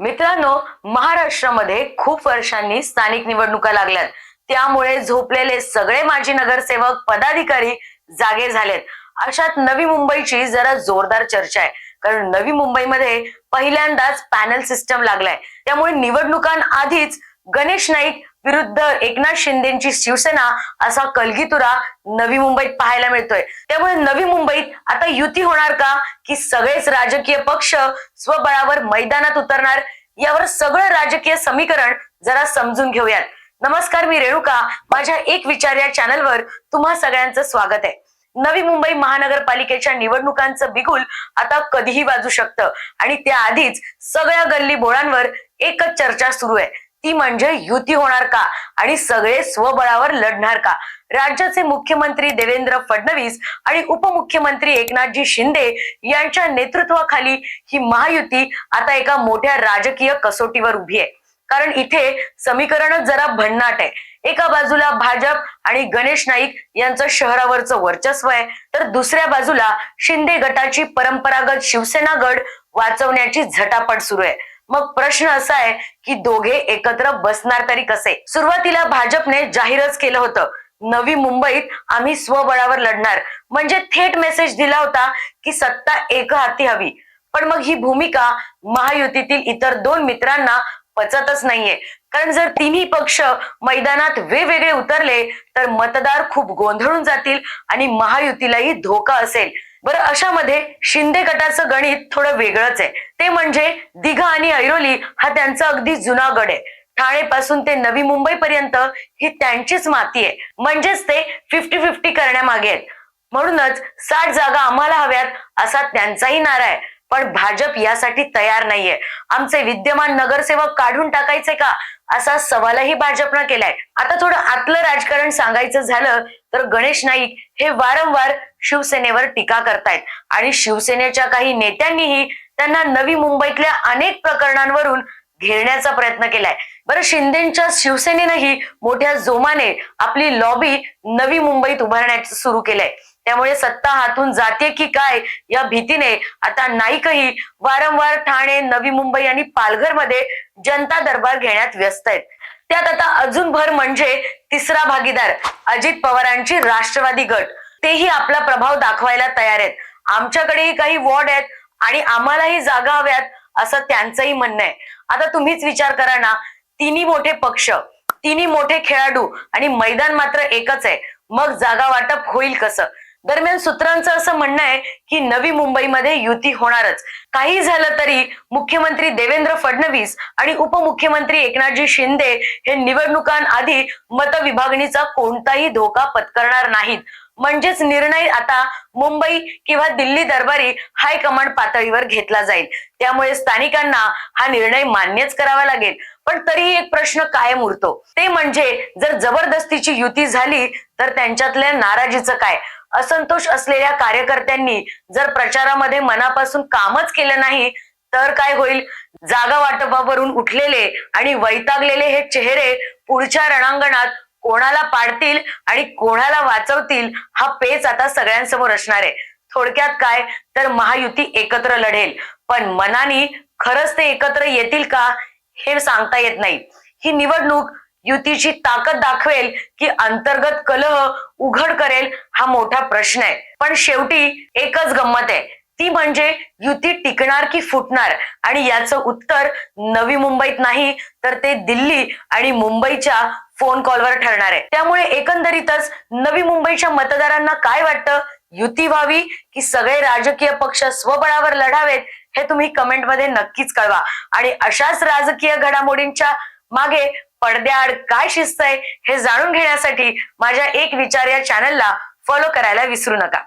मित्रांनो महाराष्ट्रामध्ये खूप वर्षांनी स्थानिक निवडणुका लागल्यात. त्यामुळे झोपलेले सगळे माजी नगरसेवक पदाधिकारी जागे झालेत. अशात नवी मुंबईची जरा जोरदार चर्चा आहे. कारण नवी मुंबईमध्ये पहिल्यांदाच पॅनल सिस्टम लागलाय. त्यामुळे निवडणुकांआधीच गणेश नाईक विरुद्ध एकनाथ शिंदेची शिवसेना असा कलगीतुरा नवी मुंबईत पाहायला मिळतोय. त्यामुळे नवी मुंबईत आता युती होणार का? की सगळेच राजकीय पक्ष स्वबळावर मैदानात उतरणार? यावर सगळं राजकीय समीकरण जरा समजून घेऊयात. नमस्कार मी रेणुका. माझ्या एक विचार या चॅनलवर तुम्हा सगळ्यांचं स्वागत आहे. नवी मुंबई महानगरपालिकेच्या निवडणुकांचं बिगुल आता कधीही वाजू शकतं. आणि त्याआधीच सगळ्या गल्ली बोळांवर एकच चर्चा सुरू आहे. ती म्हणजे युती होणार का? आणि सगळे स्वबळावर लढणार का? राज्याचे मुख्यमंत्री देवेंद्र फडणवीस आणि उपमुख्यमंत्री एकनाथजी शिंदे यांच्या नेतृत्वाखाली ही महायुती आता एका मोठ्या राजकीय कसोटीवर उभी आहे. कारण इथे समीकरणच जरा भन्नाट आहे. एका बाजूला भाजप आणि गणेश नाईक यांचं शहरावरचं वर्चस्व आहे. तर दुसऱ्या बाजूला शिंदे गटाची परंपरागत शिवसेना गड वाचवण्याची झटापट सुरू आहे. मग प्रश्न असा आहे की दोघे एकत्र बसणार तरी कसे? सुरुवातीला भाजपने जाहीरच केलं होतं. नवी मुंबईत आम्ही स्वबळावर लढणार. म्हणजे थेट मेसेज दिला होता की सत्ता एक हाती हवी. पण मग ही भूमिका महायुतीतील इतर दोन मित्रांना पचतच नाहीये. कारण जर तिन्ही पक्ष मैदानात वेगवेगळे उतरले तर मतदार खूप गोंधळून जातील आणि महायुतीलाही धोका असेल. बरं अशामध्ये शिंदे गटाचं गणित थोडं वेगळंच आहे. ते म्हणजे दिघा आणि ऐरोली हा त्यांचा अगदी जुना गड आहे. ठाणे पासून ते नवी मुंबई पर्यंत ही त्यांचीच माती आहे. म्हणजेच ते फिफ्टी फिफ्टी करण्यामागे आहेत. म्हणूनच साठ जागा आम्हाला हव्यात असा त्यांचाही नारा आहे. पण भाजप यासाठी तयार नाहीये. आमचे विद्यमान नगरसेवक काढून टाकायचे का? असा सवालही भाजपनं केलाय. आता थोडं आतलं राजकारण सांगायचं झालं तर गणेश नाईक हे वारंवार शिवसेनेवर टीका करतायत. आणि शिवसेनेच्या काही नेत्यांनीही त्यांना नवी मुंबईतल्या अनेक प्रकरणांवरून घेरण्याचा प्रयत्न केलाय. बरं शिंदेच्या शिवसेनेनंही मोठ्या जोमाने आपली लॉबी नवी मुंबईत उभारण्याचं सुरू केलंय. त्यामुळे सत्ता हातून जाते की काय या भीतीने? आता नाईकही वारंवार ठाणे नवी मुंबई आणि पालघरमध्ये जनता दरबार घेण्यात व्यस्त आहेत. त्यात आता अजून भर म्हणजे तिसरा भागीदार अजित पवारांची राष्ट्रवादी गट. तेही आपला प्रभाव दाखवायला तयार आहेत. आमच्याकडेही काही वॉर्ड आहेत आणि आम्हालाही जागा हव्यात असं त्यांचंही म्हणणं आहे. आता तुम्हीच विचार करा ना तिन्ही मोठे पक्ष तिन्ही मोठे खेळाडू आणि मैदान मात्र एकच आहे. मग जागा वाटप होईल कसं? दरम्यान सूत्रांचं असं म्हणणं आहे की नवी मुंबईमध्ये युती होणारच. काही झालं तरी मुख्यमंत्री देवेंद्र फडणवीस आणि उपमुख्यमंत्री एकनाथजी शिंदे हे निवडणुकांआधी मतविभागणीचा कोणताही धोका पत्करणार नाहीत. म्हणजेच निर्णय आता मुंबई किंवा दिल्ली दरबारी हायकमांड पातळीवर घेतला जाईल. त्यामुळे स्थानिकांना हा निर्णय मान्यच करावा लागेल. पण तरीही एक प्रश्न कायम उरतो. ते म्हणजे जर जबरदस्तीची युती झाली तर त्यांच्यातल्या नाराजीचं काय? असंतोष असलेल्या कार्यकर्त्यांनी जर प्रचारामध्ये मनापासून कामच केलं नाही तर काय होईल? जागा वाटपावरून उठलेले आणि वैतागलेले हे चेहरे पुढच्या रणांगणात कोणाला पाडतील आणि कोणाला वाचवतील हा पेच आता सगळ्यांसमोर असणार आहे. थोडक्यात काय? तर महायुती एकत्र लढेल. पण मनानी खरंच ते एकत्र येतील का? हे सांगता येत नाही. ही निवडणूक युतीची ताकद दाखवेल की अंतर्गत कलह उघड करेल हा मोठा प्रश्न आहे. पण शेवटी एकच गंमत आहे. ती म्हणजे युती टिकणार की फुटणार? आणि याचं उत्तर नवी मुंबईत नाही तर ते दिल्ली आणि मुंबईच्या फोन कॉलवर ठरणार आहे. त्यामुळे एकंदरीतच नवी मुंबईच्या मतदारांना काय वाटतं? युती व्हावी की सगळे राजकीय पक्ष स्वबळावर लढावेत हे तुम्ही कमेंटमध्ये नक्कीच कळवा. आणि अशाच राजकीय घडामोडींच्या मागे पडद्याआड काय शिस्त आहे हे जाणून घेण्यासाठी माझ्या एक विचार या चॅनलला फॉलो करायला विसरू नका.